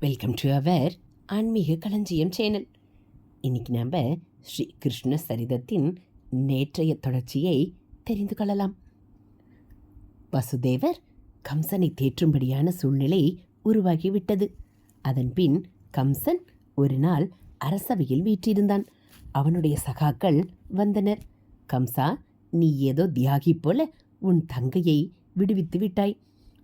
Welcome to our ஆன்மீக களஞ்சியம் channel இன்னைக்கு நம்ம ஸ்ரீ கிருஷ்ண சரிதத்தின் நேற்றைய தொடர்ச்சியை தெரிந்து கொள்ளலாம். வசுதேவர் கம்சனை தேற்றும்படியான சூழ்நிலை உருவாகிவிட்டது. அதன் பின் கம்சன் ஒரு நாள் அரசவையில் வீற்றிருந்தான். அவனுடைய சகாக்கள் வந்தனர். கம்சா நீ ஏதோ தியாகி போல உன் தங்கையை விடுவித்து விட்டாய்.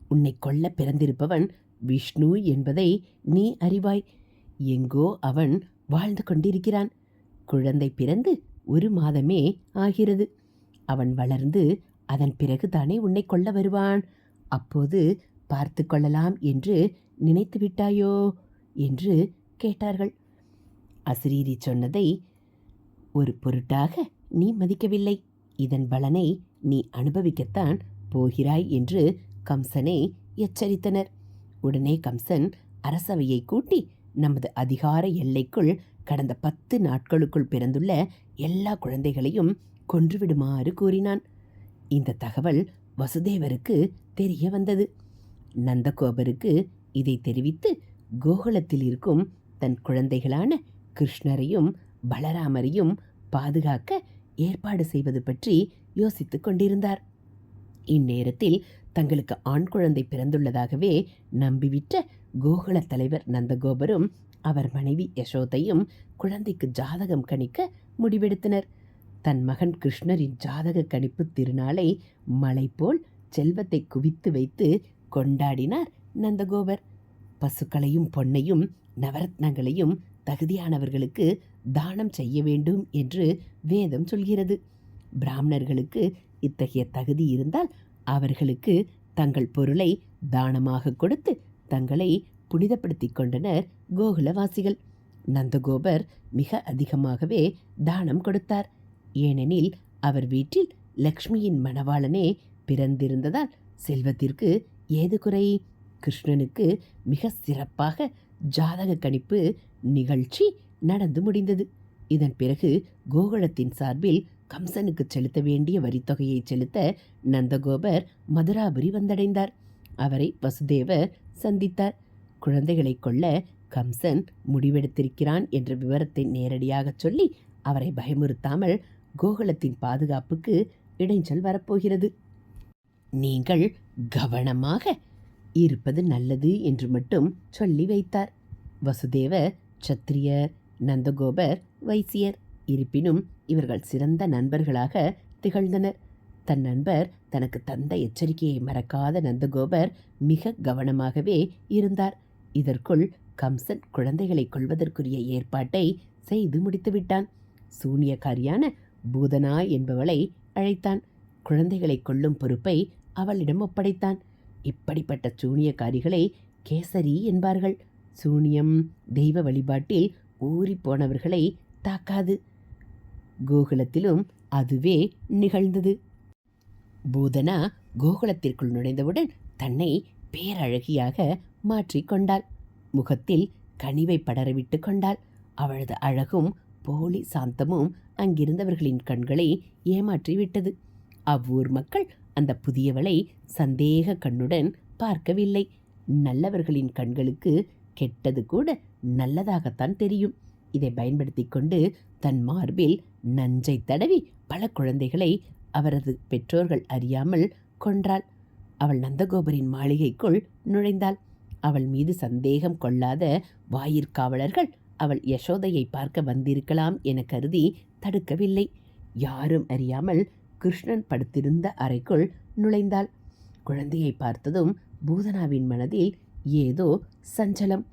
உன்னை கொல்ல பிறந்திருப்பவன் விஷ்ணு என்பதை நீ அறிவாய். எங்கோ அவன் வாழ்ந்து கொண்டிருக்கிறான். குழந்தை பிறந்து ஒரு மாதமே ஆகிறது. அவன் வளர்ந்து அதன் பிறகு தானே உன்னை கொல்ல வருவான். அப்போது பார்த்து கொள்ளலாம் என்று நினைத்து விட்டாயோ என்று கேட்டார்கள். அசிரீரி சொன்னதை ஒரு பொருட்டாக நீ மதிக்கவில்லை. இதன் பலனை நீ அனுபவிக்கத்தான் போகிறாய் என்று கம்சனை எச்சரித்தனர். உடனே கம்சன் அரசவையை கூட்டி நமது அதிகார எல்லைக்குள் கடந்த பத்து நாட்களுக்குள் பிறந்துள்ள எல்லா குழந்தைகளையும் கொன்றுவிடுமாறு கூறினான். இந்த தகவல் வசுதேவருக்கு தெரிய வந்தது. நந்தகோபருக்கு இதை தெரிவித்து கோகுலத்தில் இருக்கும் தன் குழந்தைகளான கிருஷ்ணரையும் பலராமரையும் பாதுகாக்க ஏற்பாடு செய்வது பற்றி யோசித்துக் கொண்டிருந்தார். இந்நேரத்தில் தங்களுக்கு ஆண் குழந்தை பிறந்துள்ளதாகவே நம்பிவிட்ட கோகுல தலைவர் நந்தகோபரும் அவர் மனைவி யசோதையும் குழந்தைக்கு ஜாதகம் கணிக்க முடிவெடுத்தனர். தன் மகன் கிருஷ்ணரின் ஜாதக கணிப்பு திருநாளை மலை போல் செல்வத்தை குவித்து வைத்து கொண்டாடினார் நந்தகோபர். பசுக்களையும் பொன்னையும் நவரத்னங்களையும் தகுதியானவர்களுக்கு தானம் செய்ய வேண்டும் என்று வேதம் சொல்கிறது. பிராமணர்களுக்கு இத்தகைய தகுதி இருந்தால் அவர்களுக்கு தங்கள் பொருளை தானமாக கொடுத்து தங்களை புனிதப்படுத்திக் கொண்டனர் கோகுலவாசிகள். நந்தகோபர் மிக அதிகமாகவே தானம் கொடுத்தார். ஏனெனில் அவர் வீட்டில் லக்ஷ்மியின் மணவாளனே பிறந்திருந்ததால் செல்வத்திற்கு ஏது குறை? கிருஷ்ணனுக்கு மிக சிறப்பாக ஜாதக கணிப்பு நிகழ்ச்சி நடந்து முடிந்தது. இதன் பிறகு கோகுலத்தின் சார்பில் கம்சனுக்கு செலுத்த வேண்டிய வரித்தொகையை செலுத்த நந்தகோபர் மதுராபுரி வந்தடைந்தார். அவரை வசுதேவர் சந்தித்தார். குழந்தைகளை கொள்ள கம்சன் முடிவெடுத்திருக்கிறான் என்ற விவரத்தை நேரடியாக சொல்லி அவரை பயமுறுத்தாமல் கோகுலத்தின் பாதுகாப்புக்கு இடைஞ்சல் வரப்போகிறது. நீங்கள் கவனமாக இருப்பது நல்லது என்று மட்டும் சொல்லி வைத்தார். வசுதேவர் சத்திரியர் நந்தகோபர் வைசியர். இருப்பினும் இவர்கள் சிறந்த நண்பர்களாக திகழ்ந்தனர். தன் நண்பர் தனக்கு தந்த எச்சரிக்கையை மறக்காத நந்தகோபர் மிக கவனமாகவே இருந்தார். இதற்குள் கம்சன் குழந்தைகளை கொள்வதற்குரிய ஏற்பாட்டை செய்து முடித்துவிட்டான். சூனியக்காரியான பூதனா என்பவளை அழைத்தான். குழந்தைகளை கொள்ளும் பொறுப்பை அவளிடம் ஒப்படைத்தான். இப்படிப்பட்ட சூனியக்காரிகளை கேசரி என்பார்கள். சூனியம் தெய்வ வழிபாட்டில் ஊறி போனவர்களை தாக்காது. கோகுலத்திலும் அதுவே நிகழ்ந்தது. பூதனா கோகுலத்திற்குள் நுழைந்தவுடன் தன்னை பேரழகியாக மாற்றிக்கொண்டாள் முகத்தில் கனிவை படரவிட்டு கொண்டாள். அவளது அழகும் போலி சாந்தமும் அங்கிருந்தவர்களின் கண்களை ஏமாற்றிவிட்டது. அவ்வூர் மக்கள் அந்த புதியவளை சந்தேக கண்ணுடன் பார்க்கவில்லை. நல்லவர்களின் கண்களுக்கு கெட்டது கூட நல்லதாகத்தான் தெரியும். இதை பயன்படுத்தி கொண்டு தன் மார்பில் நஞ்சை தடவி பல குழந்தைகளை அவரது பெற்றோர்கள் அறியாமல் கொன்றாள். அவள் நந்தகோபரின் மாளிகைக்குள் நுழைந்தாள். அவள் மீது சந்தேகம் கொள்ளாத வாயிற்காவலர்கள் அவள் யசோதையை பார்க்க வந்திருக்கலாம் என கருதி தடுக்கவில்லை. யாரும் அறியாமல் கிருஷ்ணன் படுத்திருந்த அறைக்குள் நுழைந்தாள். குழந்தையை பார்த்ததும் பூதனாவின் மனதில் ஏதோ சஞ்சலம்.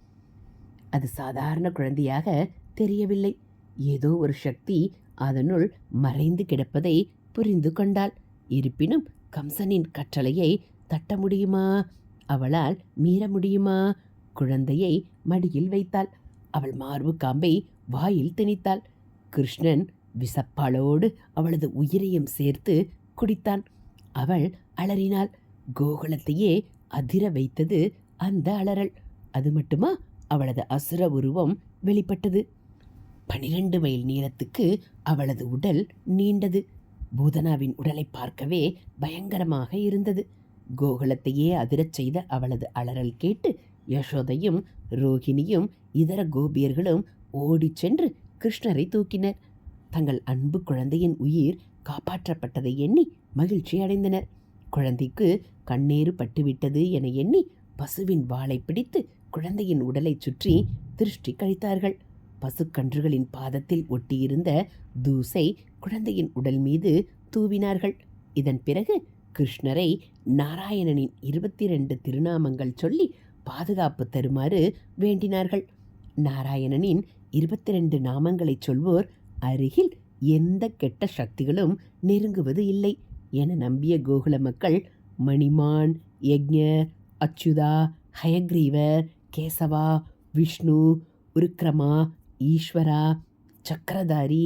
அது சாதாரண குழந்தையாக தெரியவில்லை. ஏதோ ஒரு சக்தி அதனுள் மறைந்து கிடப்பதை புரிந்து கொண்டாள். இருப்பினும் கம்சனின் கட்டளையை தட்ட முடியுமா? அவளால் மீற முடியுமா? குழந்தையை மடியில் வைத்தாள். அவள் மார்பு காம்பை வாயில் திணித்தாள். கிருஷ்ணன் விசப்பாளோடு அவளது உயிரையும் சேர்த்து குடித்தான். அவள் அலறினாள். கோகுலத்தையே அதிர வைத்தது அந்த அலறல். அது மட்டுமா? அவளது அசுர உருவம் வெளிப்பட்டது. பனிரெண்டு மைல் நீளத்துக்கு அவளது உடல் நீண்டது. பூதனாவின் உடலை பார்க்கவே பயங்கரமாக இருந்தது. கோகுலத்தையே அதிரச் செய்த அவளது அலறல் கேட்டு யசோதையும் ரோகிணியும் இதர கோபியர்களும் ஓடிச் சென்று கிருஷ்ணரை தூக்கினர். தங்கள் அன்பு குழந்தையின் உயிர் காப்பாற்றப்பட்டதை எண்ணி மகிழ்ச்சி அடைந்தனர். குழந்தைக்கு கண்ணீரு பட்டுவிட்டது என எண்ணி பசுவின் வாளை பிடித்து குழந்தையின் உடலைச் சுற்றி திருஷ்டி கழித்தார்கள். பசுக்கன்றுகளின் பாதத்தில் ஒட்டியிருந்த தூசை குழந்தையின் உடல் மீது தூவினார்கள். இதன் பிறகு கிருஷ்ணரை நாராயணனின் இருபத்தி ரெண்டு திருநாமங்கள் சொல்லி பாதுகாப்பு தருமாறு வேண்டினார்கள். நாராயணனின் இருபத்தி ரெண்டு நாமங்களைச் சொல்வோர் அருகில் எந்த கெட்ட சக்திகளும் நெருங்குவது இல்லை என நம்பிய கோகுல மக்கள் மணிமான் யக்ஞர் அச்சுதா ஹயக்ரீவர் கேசவா விஷ்ணு உருக்ரமா ஈஸ்வரா சக்கரதாரி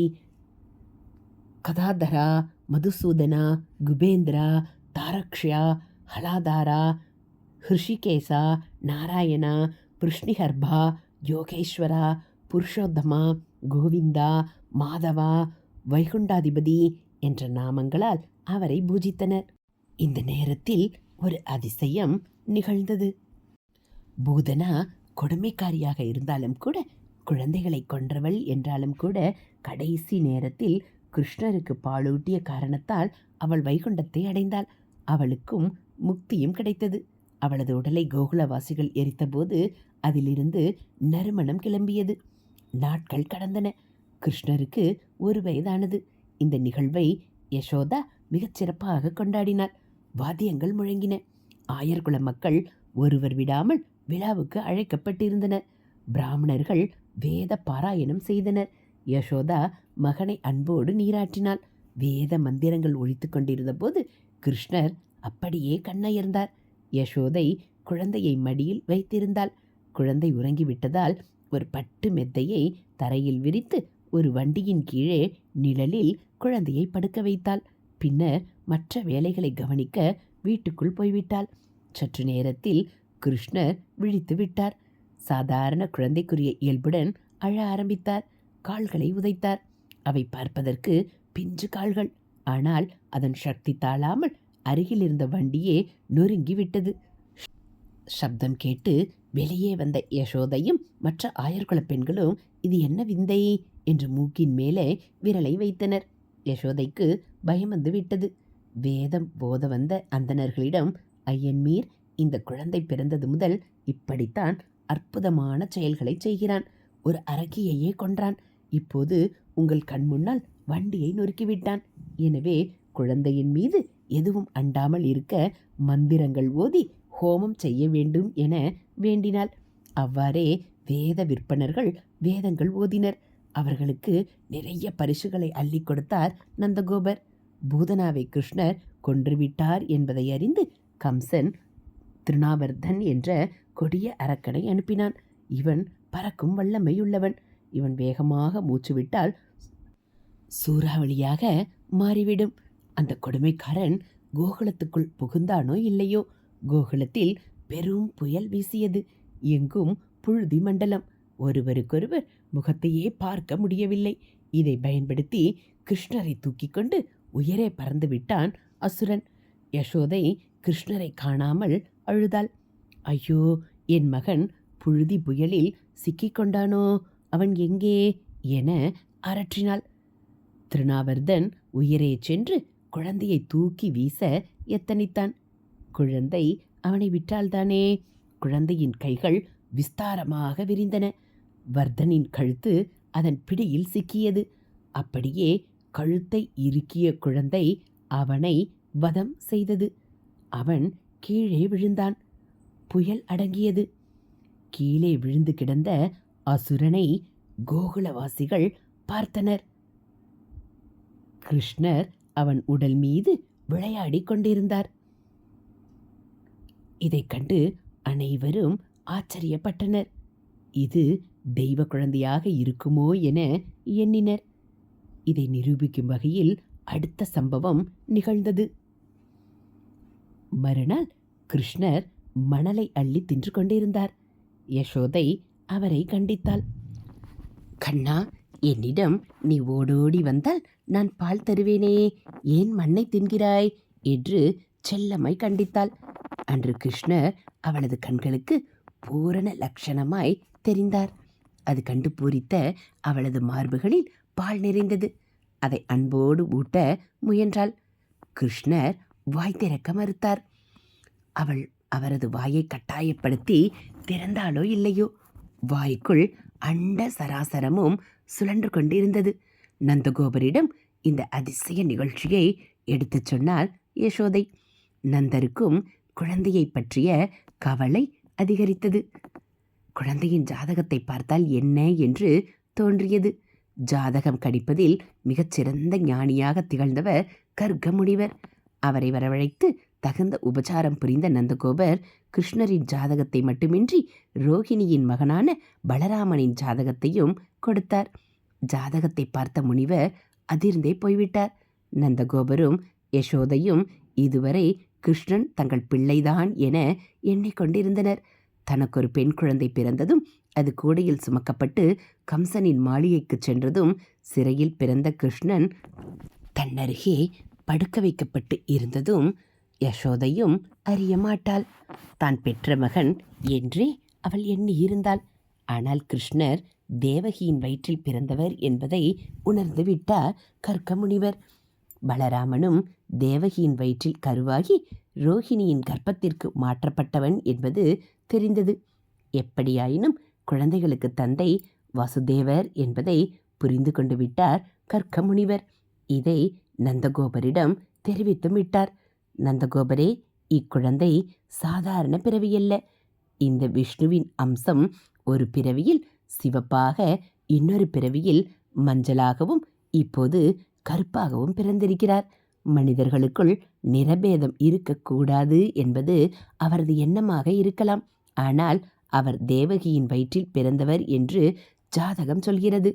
கதாதரா மதுசூதனா குபேந்திரா தாரக்ஷ்யா ஹலாதாரா ஹிருஷிகேசா நாராயணா விஷ்ணிஹர்பா யோகேஸ்வரா புருஷோத்தமா கோவிந்தா மாதவா வைகுண்டாதிபதி என்ற நாமங்களால் அவரை பூஜித்தனர் இந்த நேரத்தில் ஒரு அதிசயம் நிகழ்ந்தது பூதனா கொடுமைக்காரியாக இருந்தாலும் கூட குழந்தைகளை கொன்றவள் என்றாலும் கூட கடைசி நேரத்தில் கிருஷ்ணருக்கு பாலூட்டிய காரணத்தால் அவள் வைகுண்டத்தை அடைந்தாள். அவளுக்கும் முக்தியும் கிடைத்தது. அவளது உடலை கோகுலவாசிகள் எரித்தபோது அதிலிருந்து நறுமணம் கிளம்பியது. நாட்கள் கடந்தன. கிருஷ்ணருக்கு ஒரு வயதானது. இந்த நிகழ்வை யசோதா மிகச் சிறப்பாக கொண்டாடினார் வாத்தியங்கள் முழங்கின. ஆயர்குல மக்கள் ஒருவர் விடாமல் விழாவுக்கு அழைக்கப்பட்டிருந்தனர். பிராமணர்கள் வேத பாராயணம் செய்தனர். யசோதா மகனை அன்போடு நீராட்டினாள் வேத மந்திரங்கள் ஒழித்து கொண்டிருந்த போது கிருஷ்ணர் அப்படியே கண்ணயர்ந்தார். யசோதை குழந்தையை மடியில் வைத்திருந்தாள். குழந்தை உறங்கிவிட்டதால் ஒரு பட்டு மெத்தையை தரையில் விரித்து ஒரு வண்டியின் கீழே நிழலில் குழந்தையை படுக்க வைத்தாள். பின்னர் மற்ற வேலைகளை கவனிக்க வீட்டுக்குள் போய்விட்டாள். சற்று நேரத்தில் கிருஷ்ணர் விழித்து விட்டார். சாதாரண குழந்தைக்குரிய இயல்புடன் அழ ஆரம்பித்தார். கால்களை உதைத்தார். அவை பார்ப்பதற்கு பிஞ்சு கால்கள். ஆனால் அதன் சக்தி தாழாமல் அருகில் இருந்த வண்டியே நொறுங்கி விட்டது சப்தம் கேட்டு வெளியே வந்த யசோதையும் மற்ற ஆயர்குல பெண்களும் இது என்ன விந்தை? என்று மூக்கின் மேலே விரலை வைத்தனர். யசோதைக்கு பயம் வந்து விட்டது. வேதம் போத வந்த அந்தணர்களிடம் ஐயன்மீர் இந்த குழந்தை பிறந்தது முதல் இப்படித்தான் அற்புதமான செயல்களை செய்கிறான். ஒரு அரக்கியையே கொன்றான். இப்போது உங்கள் கண் முன்னால் வண்டியை நொறுக்கிவிட்டான். எனவே குழந்தையின் மீது எதுவும் அண்டாமல் இருக்க மந்திரங்கள் ஓதி ஹோமம் செய்ய வேண்டும் என வேண்டினாள். அவ்வாறே வேத விற்பனர்கள் வேதங்கள் ஓதினர். அவர்களுக்கு நிறைய பரிசுகளை அள்ளி கொடுத்தார் நந்தகோபர். பூதனாவை கிருஷ்ணர் கொன்றுவிட்டார் என்பதை அறிந்து கம்சன் திருநாவர்தன் என்ற கொடிய அரக்கனை அனுப்பினான். இவன் பறக்கும் வல்லமையுள்ளவன். இவன் வேகமாக மூச்சுவிட்டால் சூறாவளியாக மாறிவிடும். அந்த கொடுமைக்காரன் கோகுலத்துக்குள் புகுந்தானோ இல்லையோ? கோகுலத்தில் பெரும் புயல் வீசியது. எங்கும் புழுதி மண்டலம். ஒருவருக்கொருவர் முகத்தையே பார்க்க முடியவில்லை. இதை பயன்படுத்தி கிருஷ்ணரை தூக்கி கொண்டு உயரே பறந்து விட்டான் அசுரன். யசோதை கிருஷ்ணரை காணாமல் அழுதாள். ஐயோ என் மகன் புழுதி புயலில் சிக்கிக்கொண்டானோ? அவன் எங்கே? என அரற்றினாள். திருநாவர்தன் உயரே சென்று குழந்தையை தூக்கி வீச எத்தனித்தான். குழந்தை அவனை விட்டால்தானே? குழந்தையின் கைகள் விஸ்தாரமாக விரிந்தன. வர்தனின் கழுத்து அதன் பிடியில் சிக்கியது. அப்படியே கழுத்தை இறுக்கிய குழந்தை அவனை வதம் செய்தது. அவன் கீழே விழுந்தான். புயல் அடங்கியது. கீழே விழுந்து கிடந்த அசுரனை கோகுலவாசிகள் பார்த்தனர். கிருஷ்ணர் அவன் உடல் மீது விளையாடிக் கொண்டிருந்தார். இதைக் கண்டு அனைவரும் ஆச்சரியப்பட்டனர். இது தெய்வ குழந்தையாக இருக்குமோ என எண்ணினர். இதை நிரூபிக்கும் வகையில் அடுத்த சம்பவம் நிகழ்ந்தது. மறுநாள் கிருஷ்ணர் மணலை அள்ளி தின்று கொண்டிருந்தார். யசோதை அவரை கண்டித்தாள். கண்ணா என்னிடம் நீ ஓடோடி வந்தால் நான் பால் தருவேனே. ஏன் மண்ணை தின்கிறாய்? என்று செல்லம்மை கண்டித்தாள். அன்று கிருஷ்ணர் அவளது கண்களுக்கு பூரண லட்சணமாய் தெரிந்தார். அது கண்டு பூரித்த அவளது மார்புகளில் பால் நிறைந்தது. அதை அன்போடு ஊட்ட முயன்றாள். கிருஷ்ணர் வாய் திறக்க மறுத்தார். அவள் அவரது வாயை கட்டாயப்படுத்தி திறந்தாலோ இல்லையோ? வாய்க்குள் அண்ட சராசரமும் சுழன்று கொண்டிருந்தது. நந்தகோபரிடம் இந்த அதிசய நிகழ்ச்சியை எடுத்துச் சொன்னால் யசோதை. நந்தருக்கும் குழந்தையை பற்றிய கவலை அதிகரித்தது. குழந்தையின் ஜாதகத்தை பார்த்தால் என்ன என்று தோன்றியது. ஜாதகம் கடிப்பதில் மிகச்சிறந்த ஞானியாக திகழ்ந்தவர் கர்க்க முனிவர் அவரை வரவழைத்து தகுந்த உபச்சாரம் புரிந்த நந்தகோபர் கிருஷ்ணரின் ஜாதகத்தை மட்டுமின்றி ரோகிணியின் மகனான பலராமனின் ஜாதகத்தையும் கொடுத்தார். ஜாதகத்தை பார்த்த முனிவர் அதிர்ந்தே போய்விட்டார். நந்தகோபரும் யசோதையும் இதுவரை கிருஷ்ணன் தங்கள் பிள்ளைதான் என எண்ணிக்கொண்டிருந்தனர் தனக்கொரு பெண் குழந்தை பிறந்ததும் அது கூடையில் சுமக்கப்பட்டு கம்சனின் மாளிகைக்கு சென்றதும் சிறையில் பிறந்த கிருஷ்ணன் தன்னருகே படுக்க வைக்கப்பட்டு இருந்ததும் யசோதையும் அறிய மாட்டாள் தான் பெற்ற மகன் என்றே அவள் எண்ணியிருந்தாள். ஆனால் கிருஷ்ணர் தேவகியின் வயிற்றில் பிறந்தவர் என்பதை உணர்ந்து விட்டார் கர்க்க முனிவர். பலராமனும் தேவகியின் வயிற்றில் கருவாகி ரோஹிணியின் கர்ப்பத்திற்கு மாற்றப்பட்டவன் என்பது தெரிந்தது. எப்படியாயினும் குழந்தைகளுக்கு தந்தை வசுதேவர் என்பதை புரிந்து கொண்டு விட்டார் கற்க முனிவர். இதை நந்தகோபரிடம் தெரிவித்தும் விட்டார். நந்தகோபரே இக்குழந்தை சாதாரண பிறவியல்ல இந்த விஷ்ணுவின் அம்சம் ஒரு பிறவியில் சிவப்பாக இன்னொரு பிறவியில் மஞ்சளாகவும் இப்போது கருப்பாகவும் பிறந்திருக்கிறார். மனிதர்களுக்குள் நிறபேதம் இருக்கக்கூடாது என்பது அவரது எண்ணமாக இருக்கலாம். ஆனால் அவர் தேவகியின் வயிற்றில் பிறந்தவர் என்று ஜாதகம் சொல்கிறது.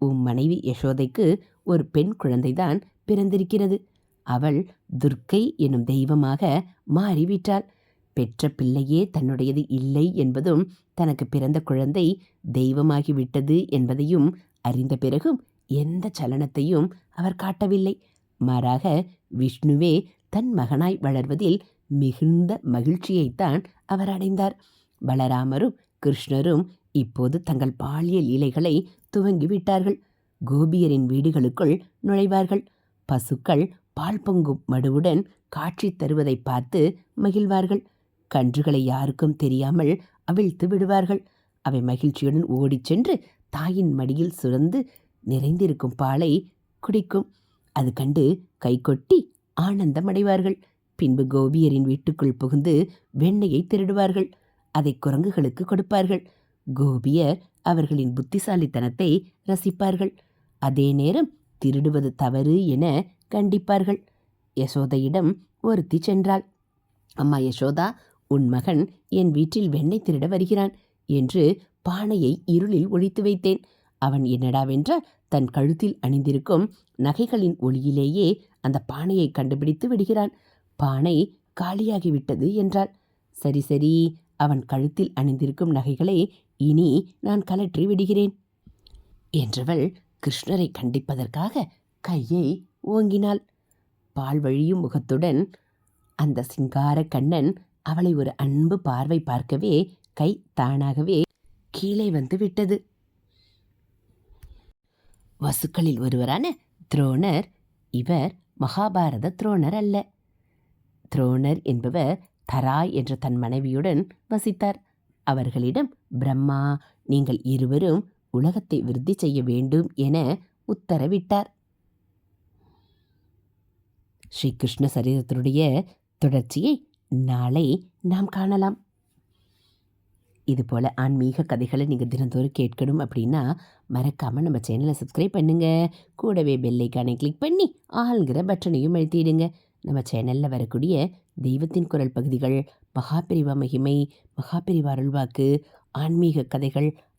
உம் மனைவி யசோதைக்கு ஒரு பெண் குழந்தைதான் பிறந்திருக்கிறது. அவள் துர்க்கை எனும் தெய்வமாக மாறிவிட்டாள். பெற்ற பிள்ளையே தன்னுடையது இல்லை என்பதும் தனக்கு பிறந்த குழந்தை தெய்வமாகிவிட்டது என்பதையும் அறிந்த பிறகும் எந்த சலனத்தையும் அவர் காட்டவில்லை. மாறாக விஷ்ணுவே தன் மகனாய் வளர்வதில் மிகுந்த மகிழ்ச்சியைத்தான் அவர் அடைந்தார். பலராமரும் கிருஷ்ணரும் இப்போது தங்கள் பாலியல் இலைகளை துவங்கிவிட்டார்கள். கோபியரின் வீடுகளுக்குள் நுழைவார்கள். பசுக்கள் பால் பொங்கும் மடுவுடன் காட்சி தருவதை பார்த்து மகிழ்வார்கள். கன்றுகளை யாருக்கும் தெரியாமல் அவிழ்த்து விடுவார்கள். அவை மகிழ்ச்சியுடன் ஓடிச் சென்று தாயின் மடியில் சுரந்து நிறைந்திருக்கும் பாலை குடிக்கும். அது கண்டு கைகொட்டி ஆனந்தமடைவார்கள் பின்பு கோபியரின் வீட்டுக்குள் புகுந்து வெண்ணெயை திருடுவார்கள். அதை குரங்குகளுக்கு கொடுப்பார்கள். கோபியர் அவர்களின் புத்திசாலித்தனத்தை ரசிப்பார்கள். அதே நேரம் திருடுவது தவறு என கண்டிப்பார்கள். யசோதையிடம் ஒருத்தி சென்றாள். அம்மா யசோதா உன் மகன் என் வீட்டில் வெண்ணெய் திருட வருகிறான் என்று பானையை இருளில் ஒழித்து வைத்தேன். அவன் என்னடாவென்றால் தன் கழுத்தில் அணிந்திருக்கும் நகைகளின் ஒளியிலேயே அந்த பானையை கண்டுபிடித்து விடுகிறான். பானை காலியாகிவிட்டது என்றாள். சரி சரி அவன் கழுத்தில் அணிந்திருக்கும் நகைகளை இனி நான் கலற்றி விடுகிறேன் என்றவள் கிருஷ்ணரை கண்டிப்பதற்காக கையை ஓங்கினாள். பால் வழியும் முகத்துடன் அந்த சிங்கார கண்ணன் அவளை ஒரு அன்பு பார்வை பார்க்கவே கை தானாகவே கீழே வந்து விட்டது. வசுக்களில் ஒருவரான துரோணர் இவர் மகாபாரத துரோணர் அல்ல. துரோணர் என்பவர் தராய் என்ற தன் மனைவியுடன் வசித்தார். அவர்களிடம் பிரம்மா நீங்கள் இருவரும் உலகத்தை விருத்தி செய்ய வேண்டும் என உத்தரவிட்டார். ஸ்ரீ கிருஷ்ண சரித்திரத்துடைய தொடர்ச்சியை நாளை நாம் காணலாம். இதுபோல் ஆன்மீக கதைகளை நீங்கள் தினந்தோறும் கேட்கணும் அப்படின்னா மறக்காமல் நம்ம சேனலை சப்ஸ்கிரைப் பண்ணுங்கள் கூடவே பெல்லைக்கானை கிளிக் பண்ணி ஆளுங்கிற பட்டனையும் அழுத்திடுங்க. நம்ம சேனலில் வரக்கூடிய தெய்வத்தின் குரல் பகுதிகள் மகாபிரிவா மகிமை மகாபிரிவா அருள்வாக்கு ஆன்மீக கதைகள்